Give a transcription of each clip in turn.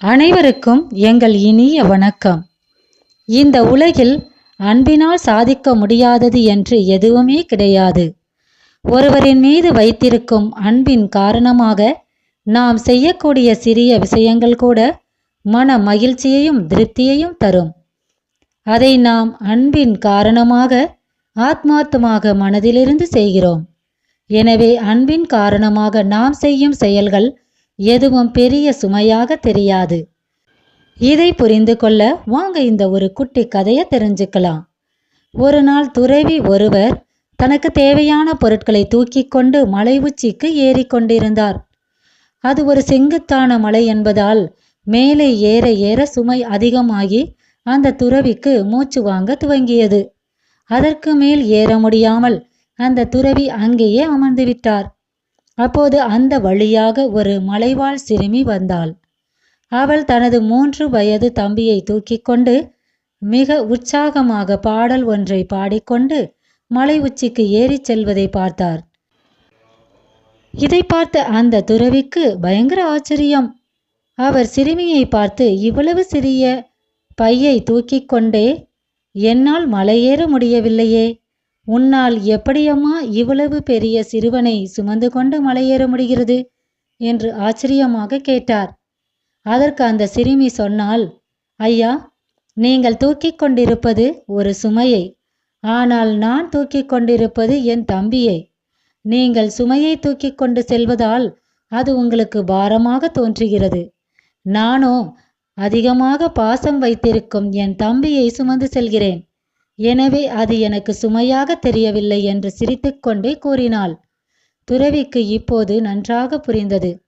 அனைவருக்கும் எங்கள் இனிய வணக்கம். இந்த உலகில் அன்பினால் சாதிக்க முடியாதது என்று எதுவுமே கிடையாது. ஒருவரின் மீது வைத்திருக்கும் அன்பின் காரணமாக நாம் செய்யக்கூடிய சிறிய விஷயங்கள் கூட மன மகிழ்ச்சியையும் திருப்தியையும் தரும். அதை நாம் அன்பின் காரணமாக ஆத்மார்த்தமாக மனதிலிருந்து செய்கிறோம். எனவே அன்பின் காரணமாக நாம் செய்யும் செயல்கள் எதுவும் பெரிய சுமையாக தெரியாது. இதை புரிந்து கொள்ள வாங்க இந்த ஒரு குட்டி கதையை தெரிஞ்சுக்கலாம். ஒரு நாள் துறவி ஒருவர் தனக்கு தேவையான பொருட்களை தூக்கி கொண்டு மலை உச்சிக்கு ஏறிக்கொண்டிருந்தார் அது ஒரு செங்குத்தான மலை என்பதால் மேலே ஏற ஏற சுமை அதிகமாகி அந்த துறவிக்கு மூச்சு வாங்க துவங்கியது. அதற்கு மேல் ஏற முடியாமல் அந்த துறவி அங்கேயே அமர்ந்து விட்டார். அப்போது அந்த வழியாக ஒரு மலைவாழ் சிறுமி வந்தாள். அவள் தனது மூன்று வயது தம்பியை தூக்கி கொண்டு மிக உற்சாகமாக பாடல் ஒன்றை பாடிக்கொண்டு மலை உச்சிக்கு ஏறிச் செல்வதை பார்த்தார். இதை பார்த்த அந்த துறவிக்கு பயங்கர ஆச்சரியம். அவர் சிறுமியை பார்த்து இவ்வளவு சிறிய பையை தூக்கி கொண்டே என்னால் மலையேற முடியவில்லையே உன்னால் எப்படியம்மா இவ்வளவு பெரிய சிறுவனை சுமந்து கொண்டு மலையேற முடிகிறது? என்று ஆச்சரியமாக கேட்டார். அதற்கு அந்த சிறுமி சொன்னால் ஐயா நீங்கள் தூக்கிக் கொண்டிருப்பது ஒரு சுமையை. ஆனால் நான் தூக்கிக் கொண்டிருப்பது என் தம்பியை. நீங்கள் சுமையை தூக்கிக் கொண்டு செல்வதால் அது உங்களுக்கு பாரமாக தோன்றுகிறது. நானோ அதிகமாக பாசம் வைத்திருக்கும் என் தம்பியை சுமந்து செல்கிறேன். எனவே அது எனக்கு சுமையாக தெரியவில்லை என்று சிரித்துக்கொண்டே கூறினாள். துறவிக்கு இப்போது நன்றாக புரிந்தது.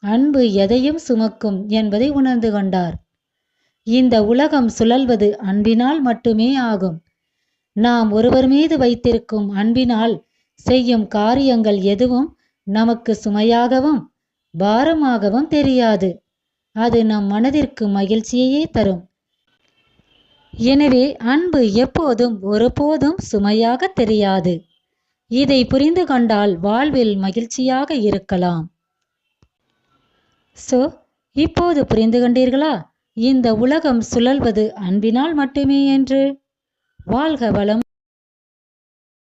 அன்பு எதையும் சுமக்கும் என்பதை உணர்ந்து கொண்டார். இந்த உலகம் சுழல்வது அன்பினால் மட்டுமே ஆகும். நாம் ஒருவர் மீது வைத்திருக்கும் அன்பினால் செய்யும் காரியங்கள் எதுவும் நமக்கு சுமையாகவும் பாரமாகவும் தெரியாது. அது நம் மனதிற்கு மகிழ்ச்சியையே தரும். எனவே அன்பு எப்போதும் ஒருபோதும் சுமையாக தெரியாது. இதை புரிந்து கொண்டால் வாழ்வில் மகிழ்ச்சியாக இருக்கலாம். சோ இப்போது புரிந்து கொண்டீர்களா? இந்த உலகம் சுழல்வது அன்பினால் மட்டுமே என்று? வாழ்க வளம்